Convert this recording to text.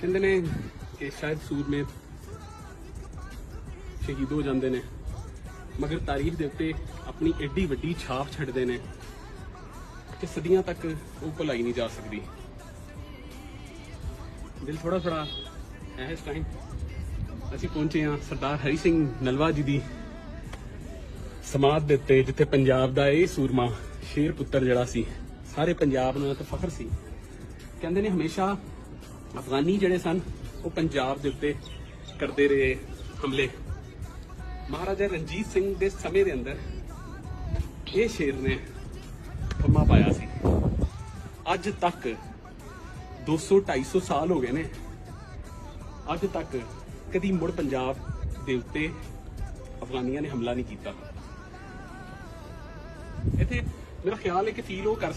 ਕਹਿੰਦੇ ਨੇ ਕਿ ਸ਼ਾਇਦ ਸੂਰਮੇ ਸ਼ਹੀਦ ਹੋ ਜਾਂਦੇ ਨੇ। ਮਗਰ ਤਾਰੀਖ ਦੇ ਉੱਤੇ ਆਪਣੀ ਐਡੀ ਵੱਡੀ ਛਾਪ ਛੱਡਦੇ ਨੇ ਕਿ ਸਦੀਆਂ ਤੱਕ ਉਹ ਭੁਲਾਈ ਨਹੀਂ ਜਾ ਸਕਦੀ। ਦਿਲ ਥੋੜਾ ਥੋੜਾ ਹੈ ਇਸ ਟਾਈਮ ਅਸੀਂ ਪਹੁੰਚੇ ਹਾਂ ਸਰਦਾਰ ਹਰੀ ਸਿੰਘ ਨਲਵਾ ਜੀ ਦੀ ਸਮਾਧ ਦੇ ਉੱਤੇ, ਜਿੱਥੇ ਪੰਜਾਬ ਦਾ ਇਹ ਸੂਰਮਾ ਸ਼ੇਰ ਪੁੱਤਰ ਜਿਹੜਾ ਸੀ, ਸਾਰੇ ਪੰਜਾਬ ਨੂੰ ਇਹ ਫਖਰ ਸੀ। ਕਹਿੰਦੇ ਨੇ ਹਮੇਸ਼ਾ ਅਫਗਾਨੀ ਜਿਹੜੇ ਸਨ, ਉਹ ਪੰਜਾਬ ਦੇ ਉੱਤੇ ਕਰਦੇ ਰਹੇ ਹਮਲੇ। ਮਹਾਰਾਜਾ ਰਣਜੀਤ ਸਿੰਘ ਦੇ ਸਮੇਂ ਦੇ ਅੰਦਰ ਇਹ ਸ਼ੇਰ ਨੇ ਥੰਮਾ ਪਾਇਆ ਸੀ। ਅੱਜ ਤੱਕ 200 250 ਸਾਲ ਹੋ ਗਏ ਨੇ। ਅੱਜ ਤੱਕ ਕਦੀ ਮੁੜ ਪੰਜਾਬ ਦੇ ਉੱਤੇ ਅਫਗਾਨੀਆਂ ਨੇ ਹਮਲਾ ਨਹੀਂ ਕੀਤਾ। ਇੱਥੇ ਮੇਰਾ ਖਿਆਲ ਹੈ ਕਿ ਫੀਲ ਉਹ ਕਰ